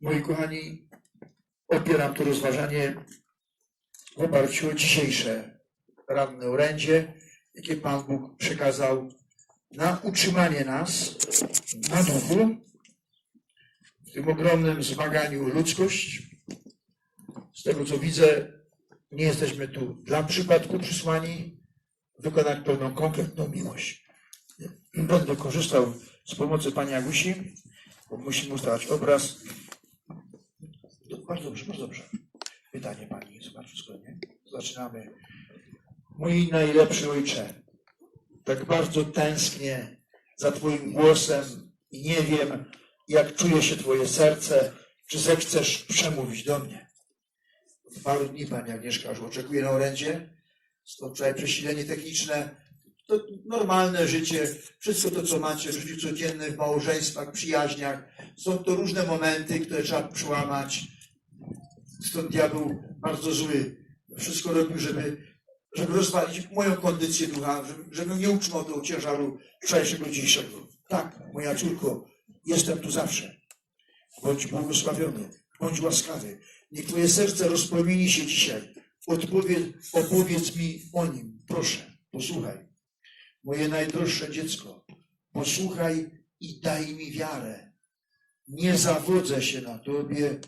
Moi kochani, opieram to rozważanie w oparciu o dzisiejsze ranne orędzie, jakie Pan Bóg przekazał na utrzymanie nas na duchu w tym ogromnym zmaganiu ludzkość. Z tego co widzę, nie jesteśmy tu dla przypadku przysłani wykonać pewną konkretną miłość. Będę korzystał z pomocy Pani Agusi, bo musimy ustalić obraz. Bardzo dobrze, bardzo dobrze. Pytanie Pani, zobacz wszystko, nie? Zaczynamy. Mój najlepszy ojcze, tak bardzo tęsknię za Twoim głosem i nie wiem, jak czuje się Twoje serce, czy zechcesz przemówić do mnie. Od paru dni Pani Agnieszka już oczekuje na orędzie, stąd wczoraj przesilenie techniczne, to normalne życie, wszystko to, co macie w życiu codziennym, w małżeństwach, przyjaźniach, są to różne momenty, które trzeba przełamać. Stąd diabeł bardzo zły. Wszystko robił, żeby, żeby rozwalić moją kondycję ducha, żeby, żebym nie utrzymał tego ciężaru wczorajszego, dzisiejszego. Tak, moja córko, jestem tu zawsze. Bądź błogosławiony, bądź łaskawy. Niech Twoje serce rozpromieni się dzisiaj. Odpowiedz, opowiedz mi o nim. Proszę, posłuchaj. Moje najdroższe dziecko, posłuchaj i daj mi wiarę. Nie zawodzę się na Tobie,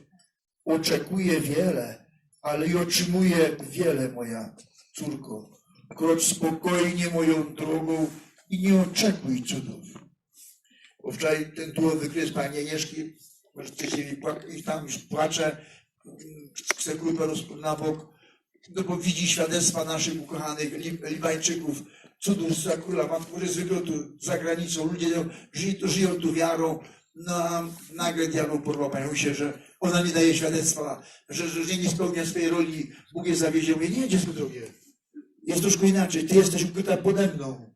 oczekuję wiele, ale i otrzymuję wiele, moja córko. Krocz spokojnie moją drogą i nie oczekuj cudów. Bo wczoraj ten tułowy kres pani Agnieszki, i tam już płacze, chce grupę na bok, no bo widzi świadectwa naszych ukochanych Li- Libańczyków, cudów za króla matku, że zwykle tu za granicą ludzie żyją, żyją tu wiarą, no a nagle diabeł porwał panią się, że ona nie daje świadectwa, że, że nie spełnia swojej roli, Bóg je zawiezie. Mówię, nie, dziecko drogie, jest troszkę inaczej, ty jesteś ukryta pode mną.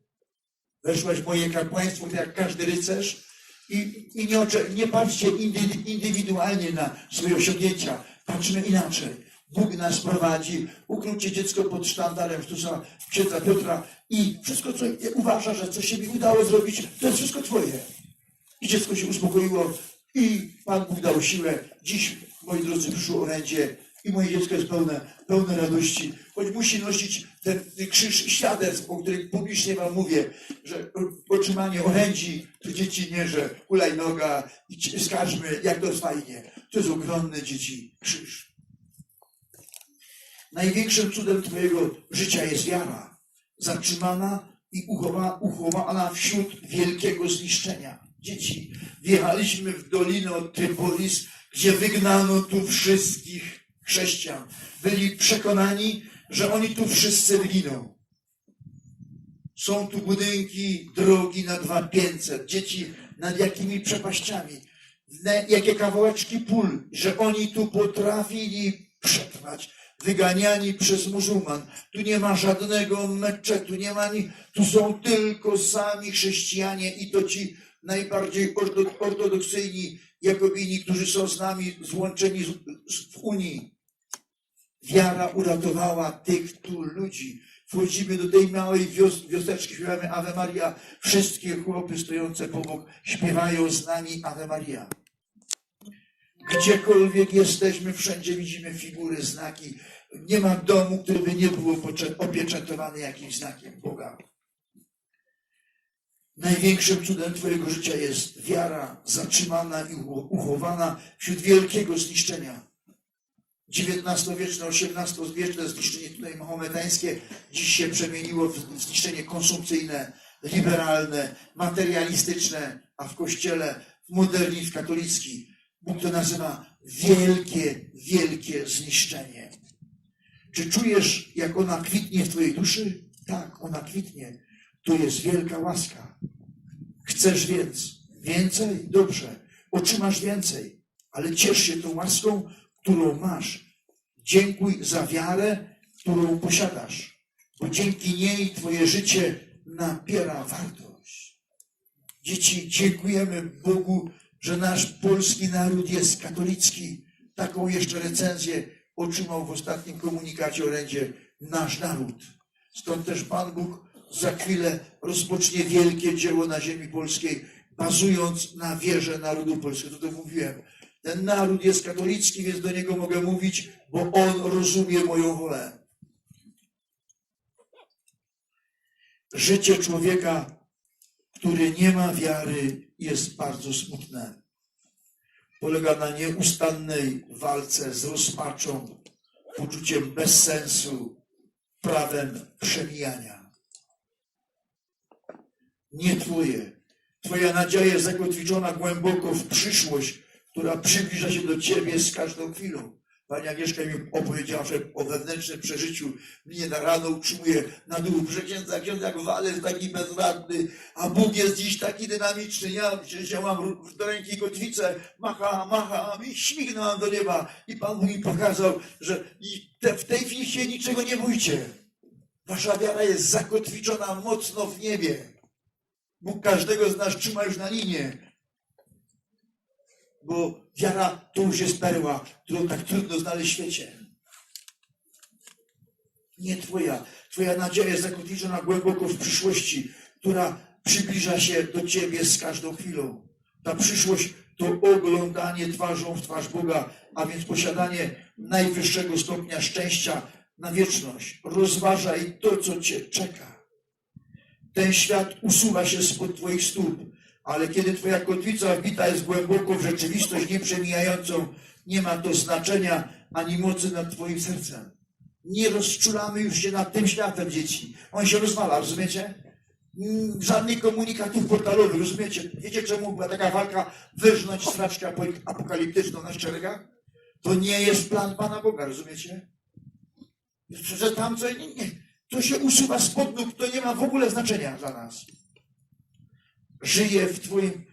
Weszłaś w moje kapłaństwo, jak każdy rycerz i, i nie, nie patrzcie indy- indywidualnie na swoje osiągnięcia, patrzmy inaczej. Bóg nas prowadzi, ukróćcie dziecko pod sztandarem Chrystusa, księdza Piotra i wszystko, co uważa, że co się mi udało zrobić, to jest wszystko twoje. I dziecko się uspokoiło i Pan Bóg dał siłę. Dziś, moi drodzy, przyszło orędzie i moje dziecko jest pełne, pełne radości, choć musi nosić ten krzyż świadectw, o których publicznie Wam mówię, że otrzymanie orędzi to dzieci nie, że hulajnoga i skarżmy, jak to jest fajnie. To jest ogromny dzieci krzyż. Największym cudem Twojego życia jest wiara, zatrzymana i uchowa, uchowana wśród wielkiego zniszczenia. Dzieci, wjechaliśmy w dolinę od Trypolis, gdzie wygnano tu wszystkich chrześcijan. Byli przekonani, że oni tu wszyscy wyginą. Są tu budynki, drogi na dwa pięćset, dzieci nad jakimi przepaściami, jakie kawałeczki pól, że oni tu potrafili przetrwać, wyganiani przez muzułman. Tu nie ma żadnego meczetu, nie ma ni, tu są tylko sami chrześcijanie i to ci najbardziej ortodoksyjni Jakobini, którzy są z nami złączeni w Unii. Wiara uratowała tych tu ludzi. Wchodzimy do tej małej wios wioseczki, śpiewamy Ave Maria. Wszystkie chłopy stojące pobok śpiewają z nami Ave Maria. Gdziekolwiek jesteśmy, wszędzie widzimy figury, znaki. Nie ma domu, który by nie był opieczę- opieczętowany jakimś znakiem Boga. Największym cudem Twojego życia jest wiara zatrzymana i ucho- uchowana wśród wielkiego zniszczenia. XIX-wieczne, XVIII-wieczne zniszczenie tutaj mahometańskie dziś się przemieniło w zniszczenie konsumpcyjne, liberalne, materialistyczne, a w Kościele w modernizm katolicki. Bóg to nazywa wielkie, wielkie zniszczenie. Czy czujesz, jak ona kwitnie w Twojej duszy? Tak, ona kwitnie. To jest wielka łaska. Chcesz więc więcej? Dobrze. Otrzymasz więcej, ale ciesz się tą łaską, którą masz. Dziękuj za wiarę, którą posiadasz, bo dzięki niej Twoje życie nabiera wartość. Dzieci, dziękujemy Bogu, że nasz polski naród jest katolicki. Taką jeszcze recenzję otrzymał w ostatnim komunikacie orędzie nasz naród. Stąd też Pan Bóg za chwilę rozpocznie wielkie dzieło na ziemi polskiej, bazując na wierze narodu polskiego. To, to mówiłem. Ten naród jest katolicki, więc do niego mogę mówić, bo on rozumie moją wolę. Życie człowieka, który nie ma wiary, jest bardzo smutne. Polega na nieustannej walce z rozpaczą, poczuciem bezsensu, prawem przemijania. Nie Twoje. Twoja nadzieja jest zakotwiczona głęboko w przyszłość, która przybliża się do Ciebie z każdą chwilą. Pani Agnieszka mi opowiedziała że o wewnętrznym przeżyciu. Mnie na rano utrzymuje na że księdza, ksiądz jak waler taki bezradny, a Bóg jest dziś taki dynamiczny. Ja mam do ręki kotwicę, macha, macha, i śmignąłem do nieba. I Pan mi pokazał, że w tej chwili się niczego nie bójcie. Wasza wiara jest zakotwiczona mocno w niebie. Bóg każdego z nas trzyma już na linie. Bo wiara to już jest perła, którą tak trudno znaleźć w świecie. Nie Twoja. Twoja nadzieja jest zakotwiczona głęboko w przyszłości, która przybliża się do Ciebie z każdą chwilą. Ta przyszłość to oglądanie twarzą w twarz Boga, a więc posiadanie najwyższego stopnia szczęścia na wieczność. Rozważaj to, co Cię czeka. Ten świat usuwa się spod Twoich stóp, ale kiedy Twoja kotwica wbita jest głęboko w rzeczywistość nieprzemijającą, nie ma to znaczenia ani mocy nad Twoim sercem. Nie rozczulamy już się nad tym światem, dzieci. On się rozwala, rozumiecie? Mm, Żadnych komunikatów portalowych, rozumiecie? Wiecie, czemu była taka walka wyrżnąć straczkę apo- apokaliptyczną na szeregach? To nie jest plan Pana Boga, rozumiecie? Że tam co nie, nie, to się usuwa spod nóg, to nie ma w ogóle znaczenia dla nas. Żyje w Twoim.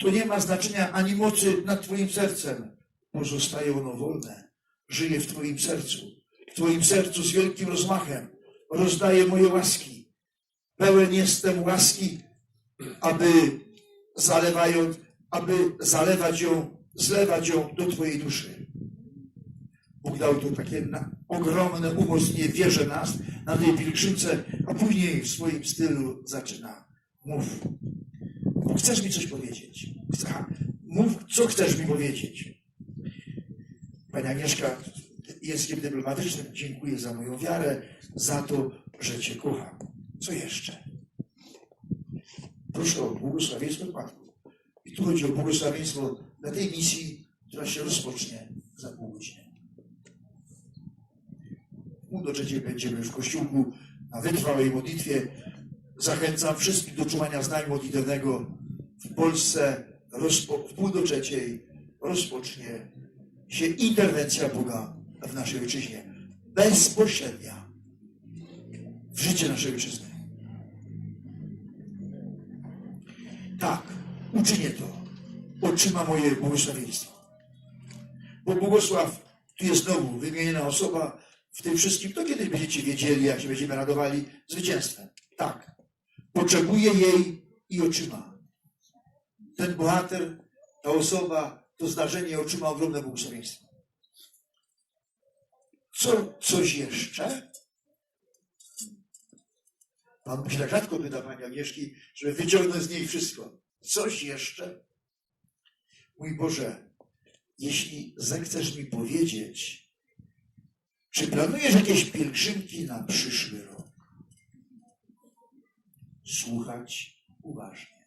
To nie ma znaczenia ani mocy nad Twoim sercem. Pozostaje ono wolne. Żyje w Twoim sercu. W Twoim sercu z wielkim rozmachem rozdaje moje łaski. Pełen jestem łaski, aby zalewając, aby zalewać ją, zlewać ją do Twojej duszy. Bóg dał tu takie ogromne umocnienie w wierze nas na tej pielgrzymce, a później w swoim stylu zaczyna. Mów. Chcesz mi coś powiedzieć. Mów, co chcesz mi powiedzieć. Pani Agnieszka językiem dyplomatycznym dziękuję za moją wiarę, za to, że Cię kocham. Co jeszcze? Proszę o błogosławieństwo Matku. I tu chodzi o błogosławieństwo na tej misji, która się rozpocznie za pół godziny. Pół do trzeciej będziemy w kościółku na wytrwałej modlitwie. Zachęcam wszystkich do czuwania znań modlitewnego. W Polsce rozpo, w pół do trzeciej rozpocznie się interwencja Boga w naszej ojczyźnie. Bezpośrednia. W życie naszej ojczyzny. Tak, uczynię to. Otrzyma moje błogosławieństwo. Bo błogosław, tu jest znowu wymieniona osoba w tym wszystkim, to kiedyś będziecie wiedzieli, jak się będziemy radowali zwycięstwem. Tak. Potrzebuje jej i otrzyma. Ten bohater, ta osoba, to zdarzenie otrzyma ogromne błogosławieństwo. Co, coś jeszcze? Pan się tak rzadko pyta Pani Agnieszki, żeby wyciągnąć z niej wszystko. Coś jeszcze? Mój Boże, jeśli zechcesz mi powiedzieć, czy planujesz jakieś pielgrzymki na przyszły rok? Słuchać uważnie.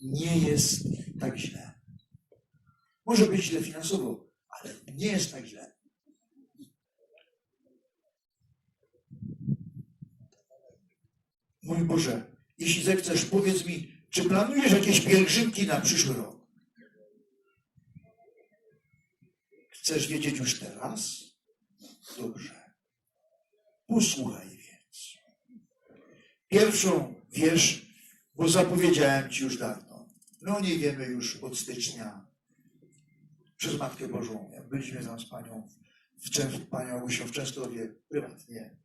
Nie jest tak źle. Może być źle finansowo, ale nie jest tak źle. Mój Boże, jeśli zechcesz, powiedz mi, czy planujesz jakieś pielgrzymki na przyszły rok? Chcesz wiedzieć już teraz? Dobrze. Posłuchaj więc. Pierwszą wiesz, bo zapowiedziałem Ci już dawno. No nie wiemy już od stycznia przez Matkę Bożą, byliśmy tam z Panią, w Panią w Częstochowie prywatnie.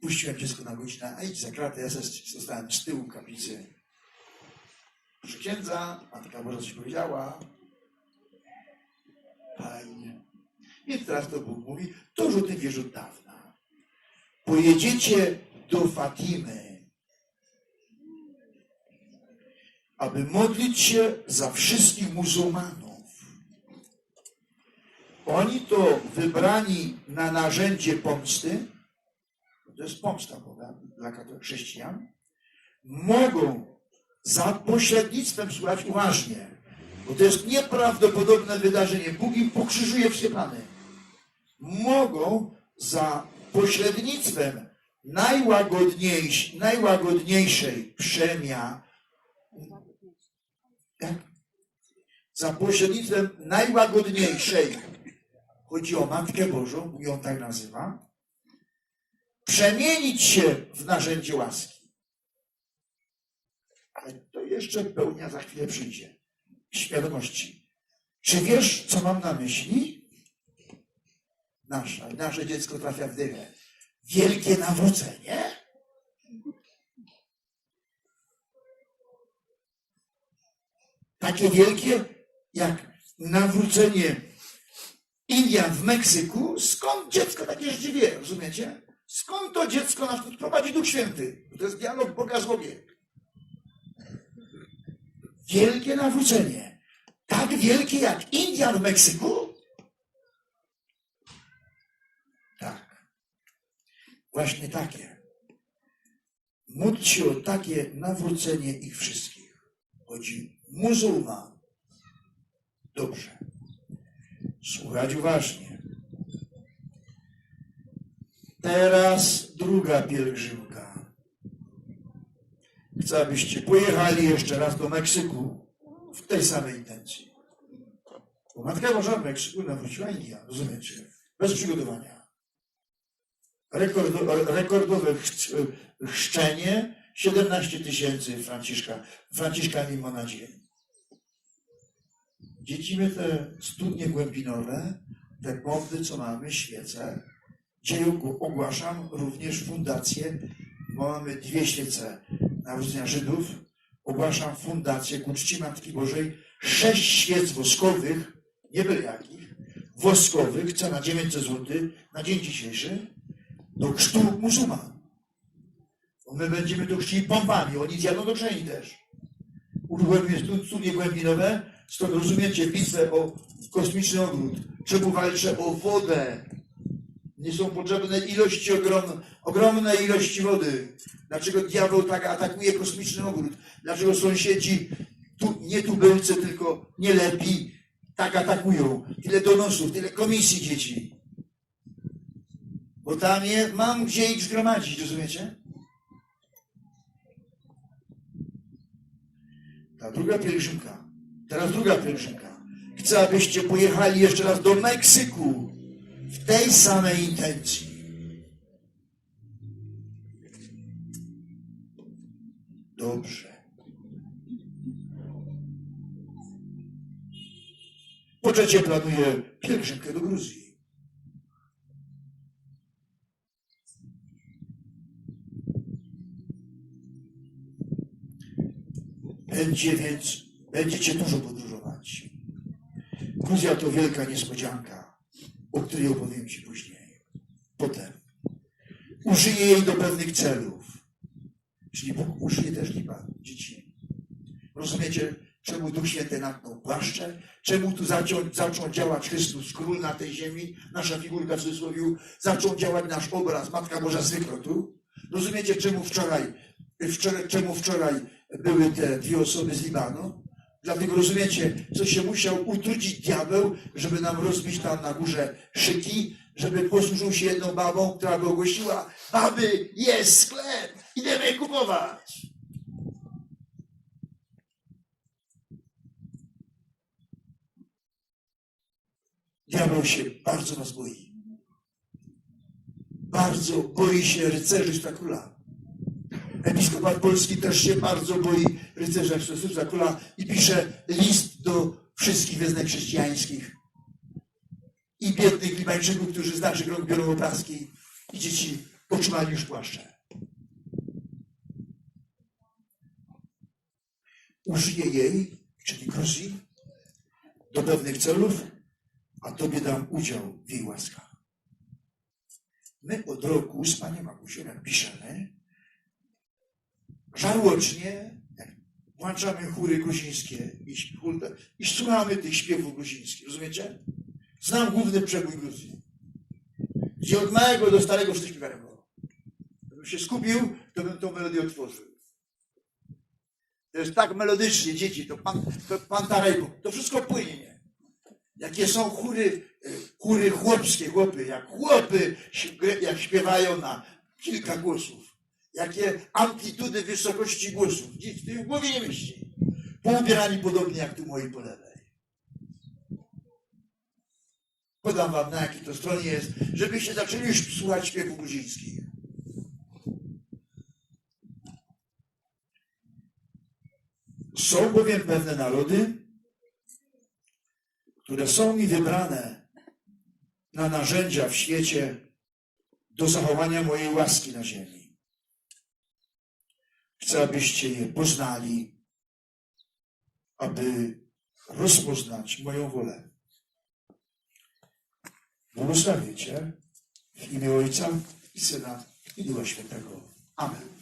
Puściłem dziecko na godzinę, a idź za kratę, ja zostałem z tyłu kaplicy. Proszę księdza, Matka Boża coś powiedziała. Fajnie. Więc teraz to Bóg mówi, to tym wiesz od dawna. Pojedziecie do Fatimy. aby modlić się za wszystkich muzułmanów. Oni to wybrani na narzędzie pomsty, to jest pomsta Boga dla chrześcijan, mogą za pośrednictwem, słuchać uważnie, bo to jest nieprawdopodobne wydarzenie. Bóg im pokrzyżuje wszystkie plany. Mogą za pośrednictwem najłagodniejszej, najłagodniejszej przemia, za pośrednictwem najłagodniejszej, chodzi o Matkę Bożą, ją tak nazywa, przemienić się w narzędzie łaski. Ale to jeszcze pełnia za chwilę przyjdzie. Świadomości. Czy wiesz, co mam na myśli? Nasze, nasze dziecko trafia w dymę. Wielkie nawrócenie? Takie wielkie, jak nawrócenie Indian w Meksyku. Skąd dziecko takie rzeczy wie, rozumiecie? Skąd to dziecko nas prowadzi Duch Święty? To jest dialog Boga z Bogiem. Wielkie nawrócenie. Tak wielkie jak Indian w Meksyku? Tak. Właśnie takie. Módl się o takie nawrócenie ich wszystkich. Chodzi muzułman. Dobrze. Słuchać uważnie. Teraz druga pielgrzymka. Chcę, abyście pojechali jeszcze raz do Meksyku w tej samej intencji. Bo Matka Boża w Meksyku nawróciła India, rozumiecie? Bez przygotowania. Rekordo, rekordowe chrzc- chrzczenie 17 tysięcy Franciszka, Franciszka mimo na dzień. Te studnie głębinowe, te bomby, co mamy, świece. Ogł- ogłaszam również fundację, bo mamy dwie świece Nawrócenia Żydów. Ogłaszam fundację ku czci Matki Bożej. Sześć świec woskowych, nie byle jakich, woskowych, cena 900 zł na dzień dzisiejszy, do chrztu muzułman. My będziemy to chrzcili pompami, oni zjadą do krzeni też. Uruchomię stu- studnie głębinowe, stąd rozumiecie bitwę o kosmiczny ogród. Czemu walczę o wodę? Nie są potrzebne ilości ogromne, ogromne ilości wody. Dlaczego diabeł tak atakuje kosmiczny ogród? Dlaczego sąsiedzi, tu, nie tubylcy, tylko nie lepi, tak atakują? Tyle donosów, tyle komisji dzieci. Bo tam je mam gdzie ich zgromadzić, rozumiecie? Ta druga pielgrzymka. Teraz druga pielgrzymka. Chcę, abyście pojechali jeszcze raz do Meksyku w tej samej intencji. Dobrze. Po trzecie planuję pielgrzymkę do Gruzji. Będzie więc, będziecie dużo podróżować. Gruzja to wielka niespodzianka, o której opowiem Ci później. Potem użyję jej do pewnych celów. Czyli Bóg użyje też liba dzieci. Rozumiecie, czemu Duch Święty natknął płaszcze? Czemu tu zaczął, zaczął działać Chrystus, Król na tej ziemi, nasza figurka w cudzysłowie, zaczął działać nasz obraz, Matka Boża z wykrotu? Rozumiecie, czemu wczoraj, wczoraj, czemu wczoraj były te dwie osoby z Libanu? Dlatego rozumiecie, co się musiał utrudzić diabeł, żeby nam rozbić tam na górze szyki, żeby posłużył się jedną babą, która by ogłosiła, baby, jest sklep, idziemy kupować. Diabeł się bardzo nas boi. Bardzo boi się rycerzy Sztakula. Episkopat Polski też się bardzo boi rycerza Sztakula i pisze list do wszystkich wyznań chrześcijańskich i biednych Libańczyków, którzy z naszych rąk biorą obrazki i dzieci otrzymali już płaszcze. Użyję jej, czyli Gruzji, do pewnych celów, a Tobie dam udział w jej łaskach. My od roku z Paniem Magusiem, piszemy, żarłocznie, włączamy chóry gruzińskie i, śp- i słuchamy tych śpiewów gruzińskich, rozumiecie? Znam główny przebój Gruzji, gdzie od małego do starego wszyscy śpiewają. Gdybym się skupił, to bym tą melodię otworzył. To jest tak melodycznie, dzieci, to pan, to pan to wszystko płynie. Jakie są chóry, chóry chłopskie, chłopy, jak chłopy, jak śpiewają na kilka głosów. Jakie amplitudy wysokości głosów. To w głowie nie mieści. Poubierani podobnie jak tu moi po lewej. Podam wam na jakiej to stronie jest, żebyście zaczęli już słuchać śpiewów gruzińskich. Są bowiem pewne narody, które są mi wybrane na narzędzia w świecie do zachowania mojej łaski na ziemi. Chcę, abyście je poznali, aby rozpoznać moją wolę. Błogosławię Cię w imię Ojca i Syna i Ducha Świętego. Amen.